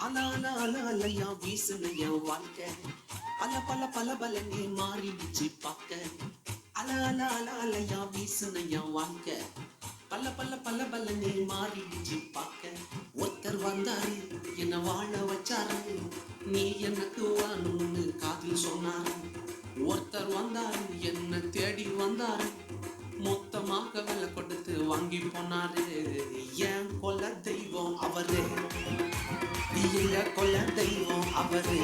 அல அல அலையா வீசுன வாழ்க்கை. பல பல பல பலனே மாறிடுச்சு பார்க்க. அல அல அலையா வீசுன வாழ்க்கை. பல பல பல பலனே மாறிடுச்சு பார்க்க. ஒருத்தர் வந்தாரு என்ன வாழ வச்சாரு. நீ எனக்கு வரணும்னு காதில் சொன்னாரு. ஒருத்தர் வந்தாரு என்ன தேடி வந்தாரு. மொத்தமாக விலை கொடுத்து வாங்கி போனாரு. என் கொல்ல தெய்வம் அவரு. எங்க கொல்ல தெய்வம் அவரு.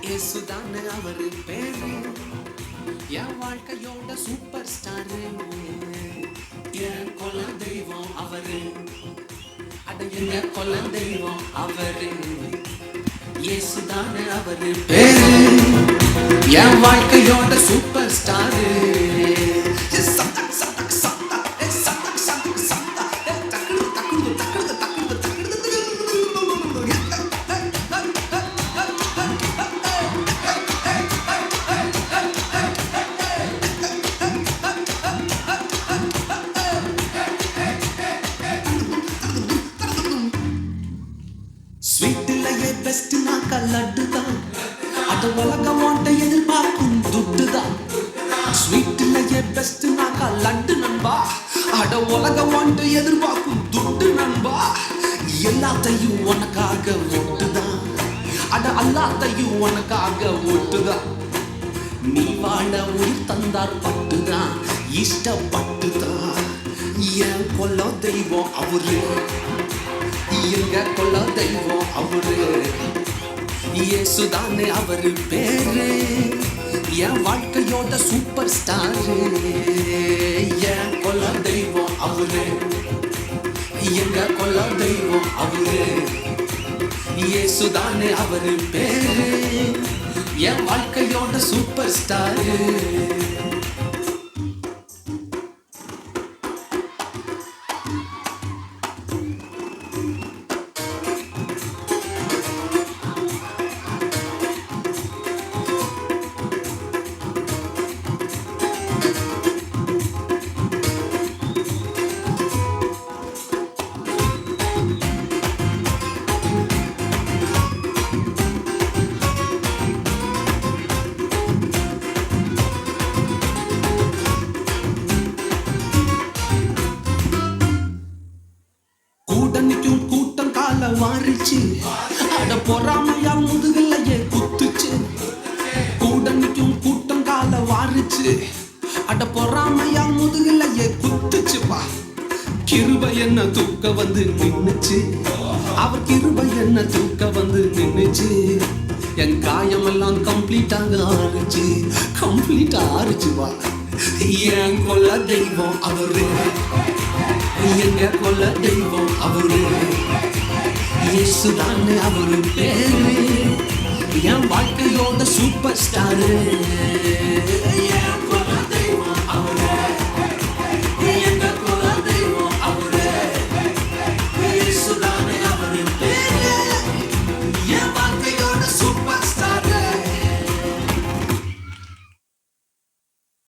ஏசுதானே அவரு பேரு. என் வாழ்க்கையோட சூப்பர் ஸ்டாரு. என் கொல்ல தெய்வம் அவரு. அட எங்க கொல்ல தெய்வம் அவரு. இயேசுதானே அவரு பேரு. என் வாழ்க்கையோட சூப்பர் ஸ்டாரு. ஸ்வீட்டிலேயே பெஸ்ட் நாக்கா லட்டு தான் அது உலகம் ஓட்ட எதிர்பார்க்கும் துட்டு தான் ஸ்வீட்டிலேயே பெஸ்ட் நாக்கா லட்டு நண்பா. அட உலகம் ஓட்ட எதிர்பார்க்கும் துட்டு நண்பா. எல்லாத்தையும் உனக்காக ஒட்டுதான் அட எல்லாத்தையும் உனக்காக ஒட்டுதான் நீ வாழ உயிர் தந்தார் பட்டுதான். இஷ்டப்பட்டுதான். என் கொல்ல தெய்வம் அவரு. எங்க கொல்ல தெய்வம்? இயேசுதானே அவரு பேரு. என் வாழ்க்கையோட சூப்பர் ஸ்டாரு என் கொல்ல தெய்வம் அவரு. எங்க கொல்ல தெய்வம் அவரு. இயேசுதானே அவரு பேரு. என் வாழ்க்கையோட சூப்பர் ஸ்டாரு குத்துச்சு. அட பொறாமையா முதுகலையே குத்துச்சு. கூட நிற்கும் கூட்டம் கால வாரிச்சு. அட பொறாமையா முதுகலையே குத்துச்சுப்பா கிருப என்ன தூக்க வந்து நின்னுச்சு. அவர் கிருபை என்ன தூக்க வந்து நின்னுச்சு. என் காயமெல்லாம் கம்ப்ளீட்டாக ஆறுச்சு. கம்ப்ளீட்டா ஆறுச்சுப்பா என் கொல்ல தெய்வம் அவரு எங்க கொல்ல தெய்வம் அவரு இயேசுதான் அவரு பேரு என் வாழ்க்கையோட சூப்பர் ஸ்டாரு